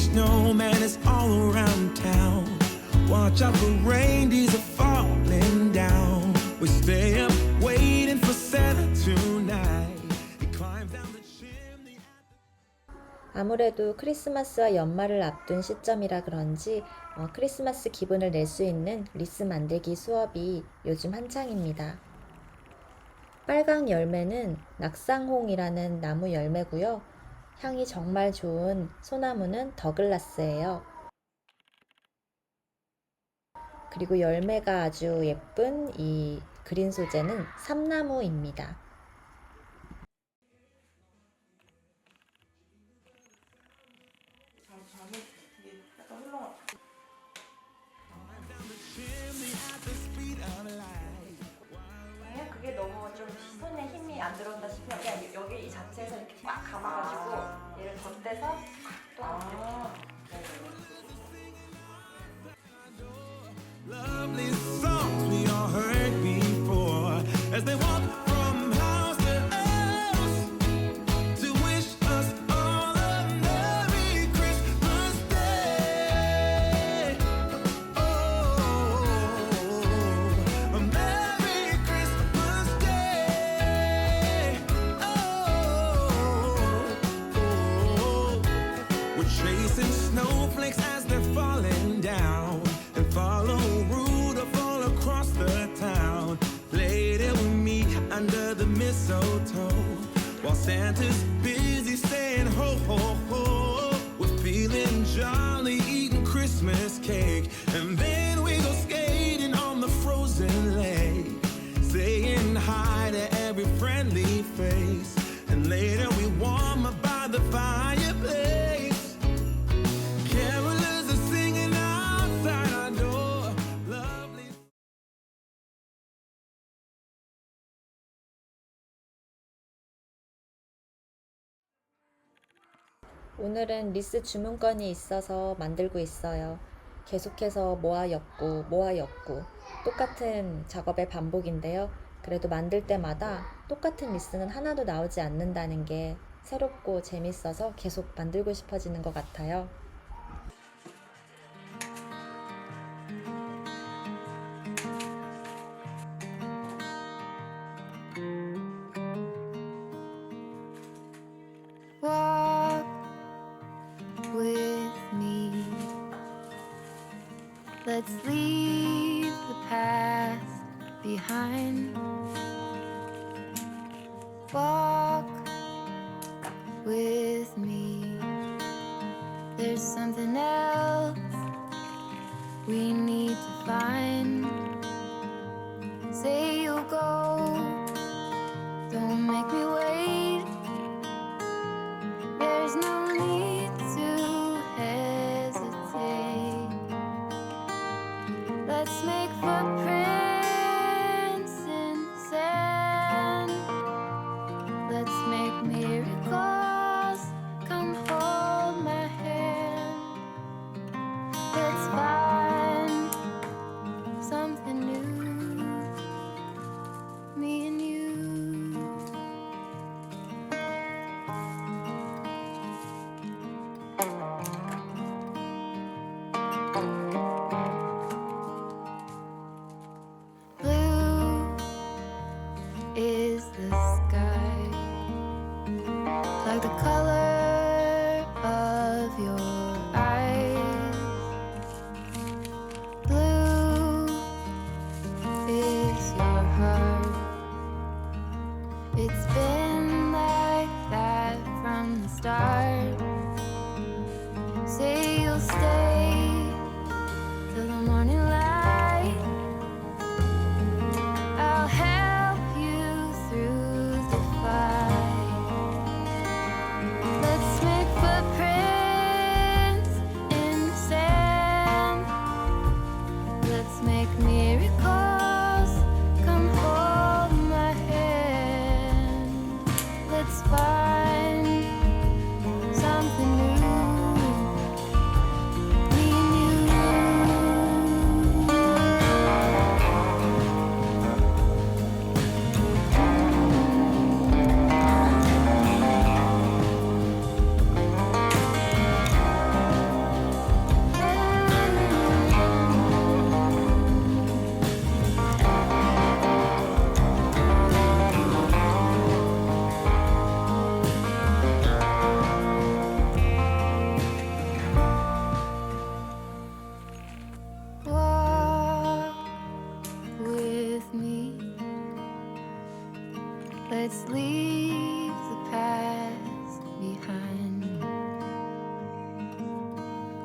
snowman is all around town. Watch out for reindeers are falling down. We stay up waiting for Santa tonight. He climbs down the chimney. 아무래도 크리스마스와 연말을 앞둔 시점이라 그런지 어, 크리스마스 기분을 낼 수 있는 리스 만들기 수업이 요즘 한창입니다. 빨강 열매는 낙상홍이라는 나무 열매고요. 향이 정말 좋은 소나무는 더글라스예요. 그리고 열매가 아주 예쁜 이 그린 소재는 삼나무입니다. 덧대서 Santa's busy saying ho ho ho. We're feeling jolly eating Christmas cake and 오늘은 리스 주문건이 있어서 만들고 있어요. 계속해서 모아 엮고 모아 엮고 똑같은 작업의 반복인데요. 그래도 만들 때마다 똑같은 리스는 하나도 나오지 않는다는 게 새롭고 재밌어서 계속 만들고 싶어지는 것 같아요. Let's leave the past behind. Walk with me. There's something else we need to find. Say you'll go. Is the sky, like the color of your eyes. Blue is your heart. It's been like that from the start. Say you'll stay past behind.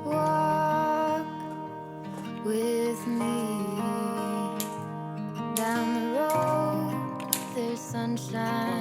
Walk with me down the road. There's sunshine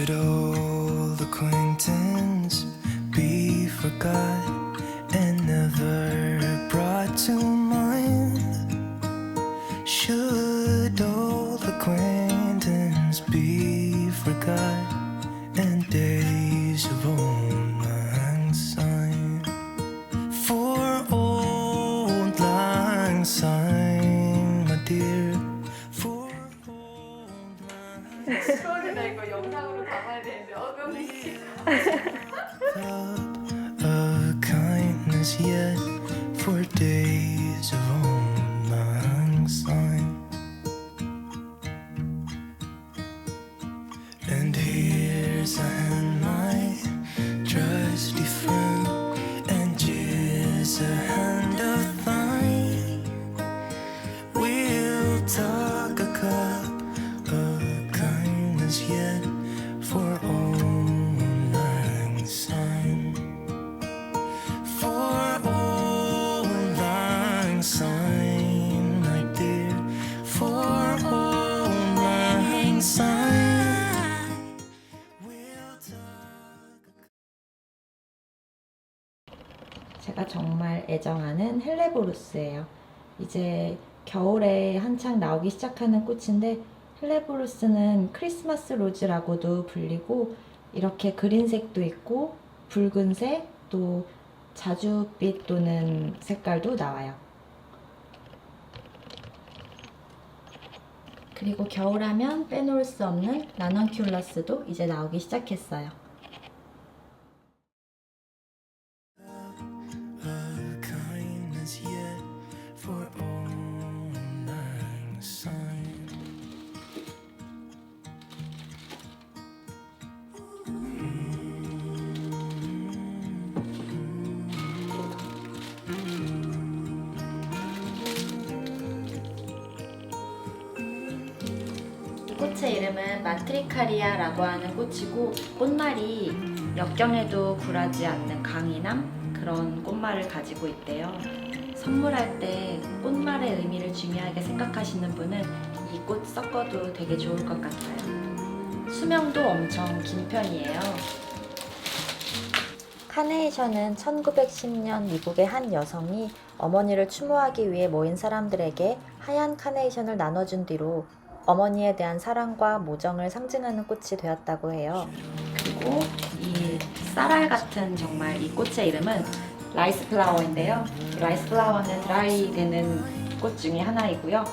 Should old acquaintance be forgot and never brought to mind? Should old acquaintance be forgot and days of old lang syne? For old lang syne, my dear, 정말 애정하는 헬레보루스예요. 이제 겨울에 한창 나오기 시작하는 꽃인데 헬레보루스는 크리스마스 로즈라고도 불리고 이렇게 그린색도 있고 붉은색 또 자주빛 또는 색깔도 나와요. 그리고 겨울하면 빼놓을 수 없는 라넌큘러스도 이제 나오기 시작했어요. 이름은 마트리카리아라고 하는 꽃이고 꽃말이 역경에도 굴하지 않는 강인함 그런 꽃말을 가지고 있대요. 선물할 때 꽃말의 의미를 중요하게 생각하시는 분은 이 꽃 섞어도 되게 좋을 것 같아요. 수명도 엄청 긴 편이에요. 카네이션은 1910년 미국의 한 여성이 어머니를 추모하기 위해 모인 사람들에게 하얀 카네이션을 나눠준 뒤로 어머니에 대한 사랑과 모정을 상징하는 꽃이 되었다고 해요. 그리고 이 쌀알 같은 정말 이 꽃의 이름은 라이스 플라워인데요. 이 라이스 플라워는 드라이 되는 꽃 중에 하나이고요.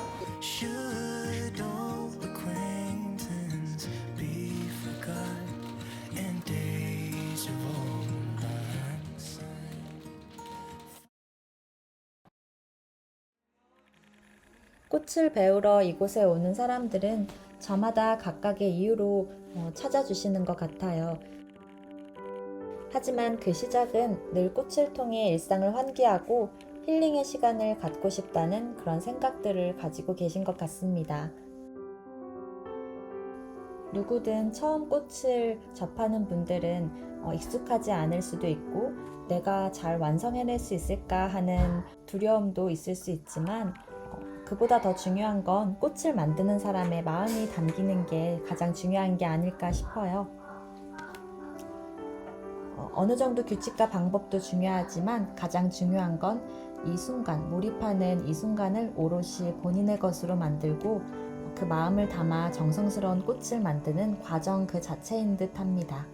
꽃을 배우러 이곳에 오는 사람들은 저마다 각각의 이유로 어, 찾아주시는 것 같아요. 하지만 그 시작은 늘 꽃을 통해 일상을 환기하고 힐링의 시간을 갖고 싶다는 그런 생각들을 가지고 계신 것 같습니다. 누구든 처음 꽃을 접하는 분들은 어, 익숙하지 않을 수도 있고 내가 잘 완성해낼 수 있을까 하는 두려움도 있을 수 있지만 어, 그보다 더 중요한 건 꽃을 만드는 사람의 마음이 담기는 게 가장 중요한 게 아닐까 싶어요. 어, 어느 정도 규칙과 방법도 중요하지만 가장 중요한 건 이 순간, 몰입하는 이 순간을 오롯이 본인의 것으로 만들고 그 마음을 담아 정성스러운 꽃을 만드는 과정 그 자체인 듯 합니다.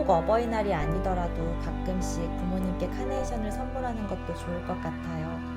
꼭 어버이날이 아니더라도 가끔씩 부모님께 카네이션을 선물하는 것도 좋을 것 같아요.